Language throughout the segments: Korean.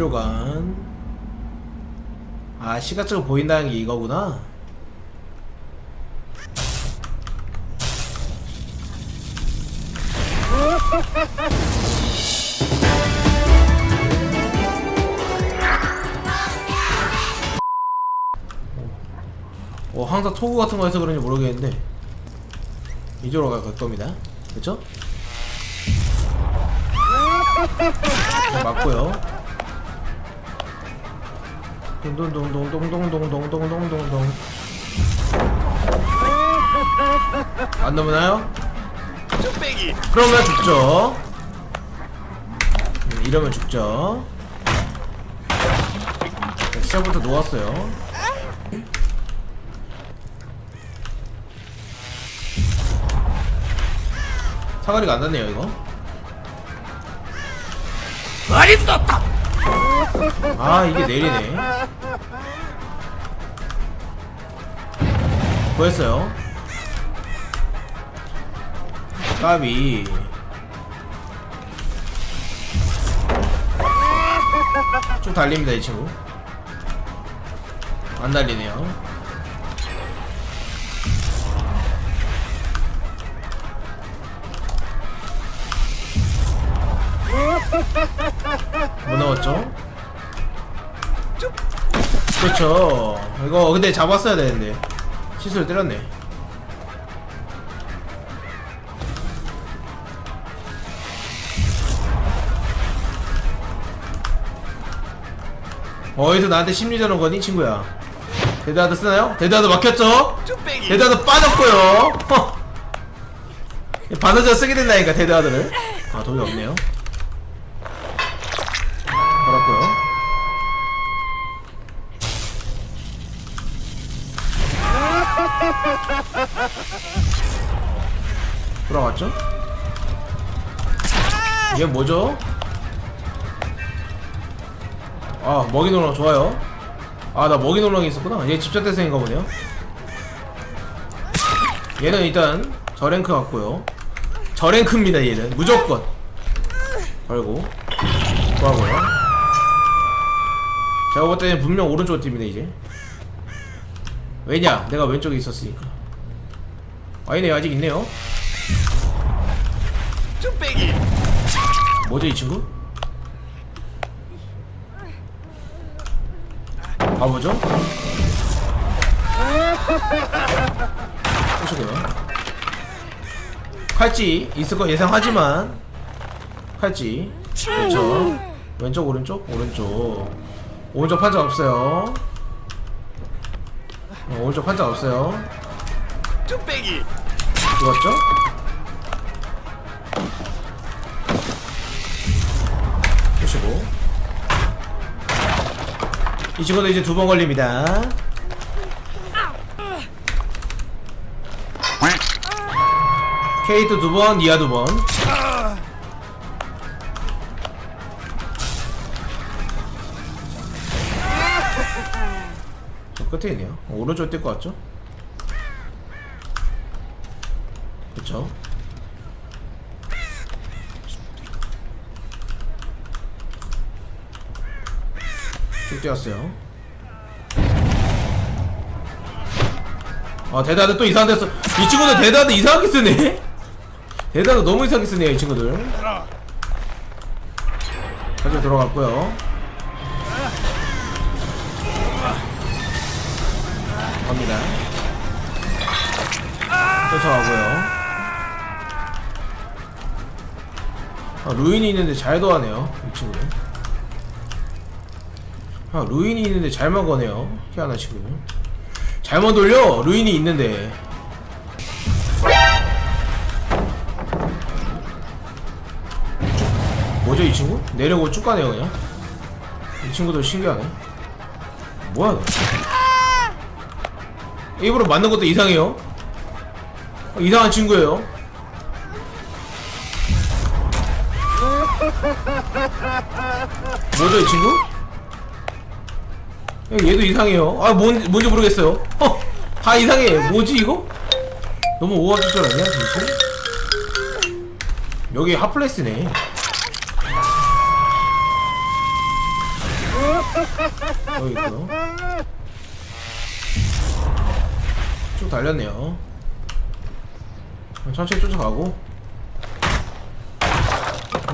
치료관. 아 시각적으로 보인다는 게 이거구나. 어, 항상 토구 같은 거 해서 그런지 모르겠는데. 이쪽으로 갈 겁니다. 그쵸? 네, 맞고요 동동동동동동동동동동동동 안 넘나요? 뚝배기 그러면 죽죠 음, 이러면 죽죠 자, 시작부터 놓았어요 사거리가 안 났네요 이거 많이 떴다 아 이게 내리네 보였어요? 까비. 좀 달립니다 이 친구. 안 달리네요. 못 나왔죠? 그렇죠. 이거 근데 잡았어야 되는데 실수를 때렸네. 어디서 나한테 심리전을 거니 친구야? 데드하드 쓰나요? 데드하드 막혔죠? 데드하드 빠졌고요. 허. 바느질 쓰게 된다니까 데드하드를. 아 돈이 없네요. 돌아갔죠? 이게 뭐죠? 아 먹이 노랑 좋아요. 아 나 먹이 노랑이 있었구나. 얘 집착대생인가 보네요. 얘는 일단 저랭크 같고요. 저랭크입니다 얘는. 무조건. 걸고. 구하고요 제가 볼 때는 분명 오른쪽 팀이네 이제 왜냐? 내가 왼쪽에 있었으니까. 아니네 아직 있네요. 뭐죠 이 친구? 바보죠? 보시고요. 칼찌 있을 거 예상하지만 칼찌. 그렇죠. 왼쪽 오른쪽 오른쪽. 오른쪽 판자 없어요 어, 오른쪽 판자 없어요 뚝배기 죽었죠? 보시고 이 친구도 이제 두 번 걸립니다 케이트 두 번, 니아 두 번. 끝에 있네요. 어, 오른쪽 뛸것 같죠? 그쵸? 쭉 뛰었어요. 아 대다드 또 이상한 데서 이 친구들 대다드 이상하게 쓰네. 대다드 너무 이상하게 쓰네요 이 친구들. 다시 들어갔고요. 갑니다. 쫓아가고요. 아, 루인이 있는데 잘 도하네요 이 친구는. 아 루인이 있는데 잘 막아내요 희한한 친구는. 잘못 돌려 루인이 있는데. 뭐죠 이 친구? 내려고 쭉 가네요 그냥. 이 친구도 신기하네. 뭐야 너? 일부러 맞는 것도 이상해요. 어, 이상한 친구예요. 뭐죠 이 친구? 야, 얘도 이상해요. 아 뭔, 뭔지 모르겠어요. 어, 다 이상해. 뭐지 이거? 너무 오버할 줄 아니야 진짜? 여기 핫플레스네. 여기 있고 쭉 달렸네요. 천천히 쫓아가고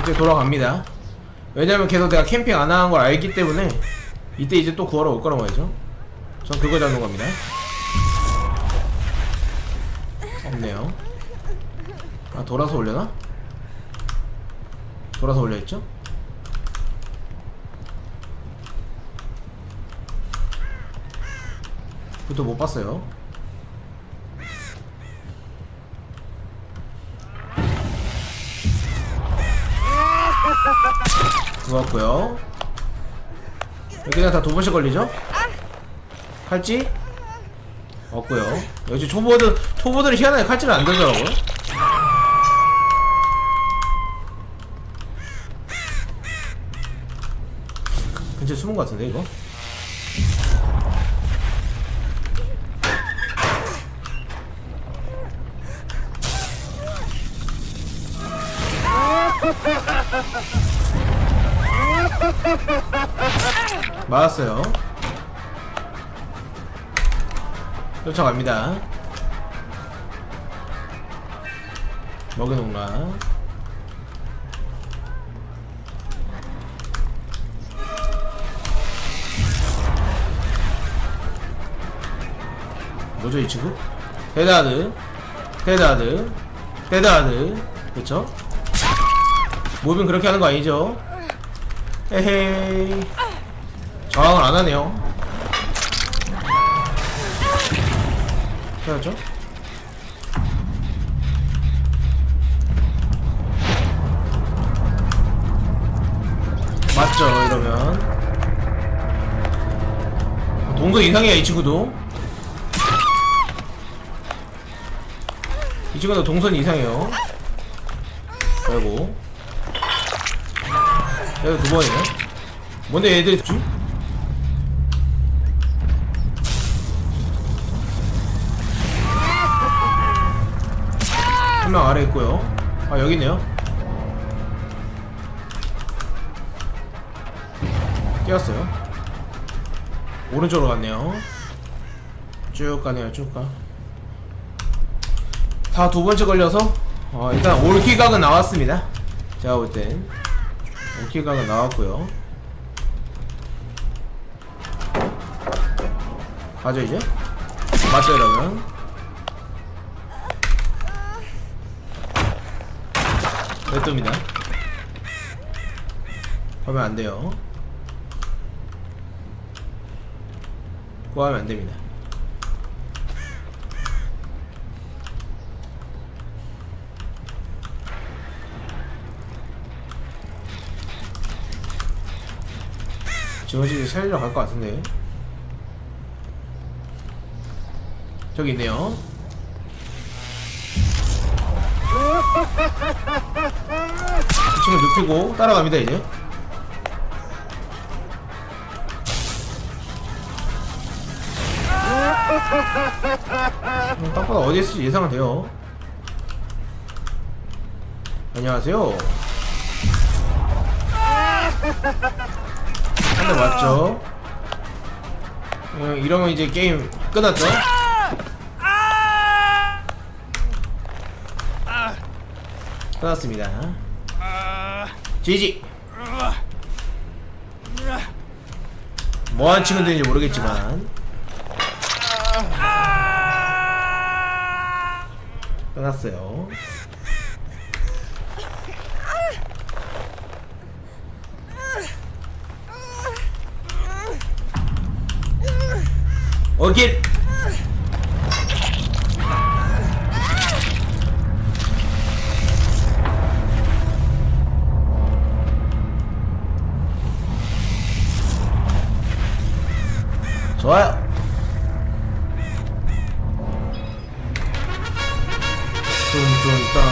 이제 돌아갑니다. 왜냐면 계속 내가 캠핑 안 하는 걸 알기 때문에 이때 이제 또 구하러 올 거란 말이죠. 전 그거 잡는 겁니다. 없네요. 아 돌아서 올려나? 돌아서 올려있죠? 그것도 못 봤어요. 좋았고요. 여기는 다두 번씩 걸리죠? 칼찌? 없고요. 역시 초보들 초보들이 희한하게 칼찌를 안 들더라고요. 근처에 숨은 것 같은데 이거? 맞았어요. 쫓아갑니다. 먹여놓나. 뭐죠 이 친구? 데드하드 데드하드 데드하드 그쵸? 모빙 그렇게 하는 거 아니죠? 에헤이 저항을 안 하네요. 해야죠. 맞죠, 이러면. 동선 이상이야, 이 친구도. 이 친구도 동선 이상해요. 아이고. 얘도 두 번이네. 뭔데 얘들이 주? 한 명 아래 있고요. 아 여기 있네요. 뛰었어요. 오른쪽으로 갔네요. 쭉 가네요, 쭉 가. 다 두 번째 걸려서 어, 일단 올킬각은 나왔습니다. 제가 볼 땐. 올킬각은 나왔고요. 가죠 이제? 맞죠 이러면? 냅둡니다. 하면 안 돼요. 구하면 안 됩니다. 집에 살리러 갈것 같은데. 저기 있네요. 이 친구 눕히고 따라갑니다 이제. 음, 딱보다 어디에 있을지 예상은 돼요. 안녕하세요. 한 대 맞죠? 음, 이러면 이제 게임 끝났죠 끝났습니다. 지지. 뭐한 친구들인지 모르겠지만. 끝났어요. 어길 สวยจุน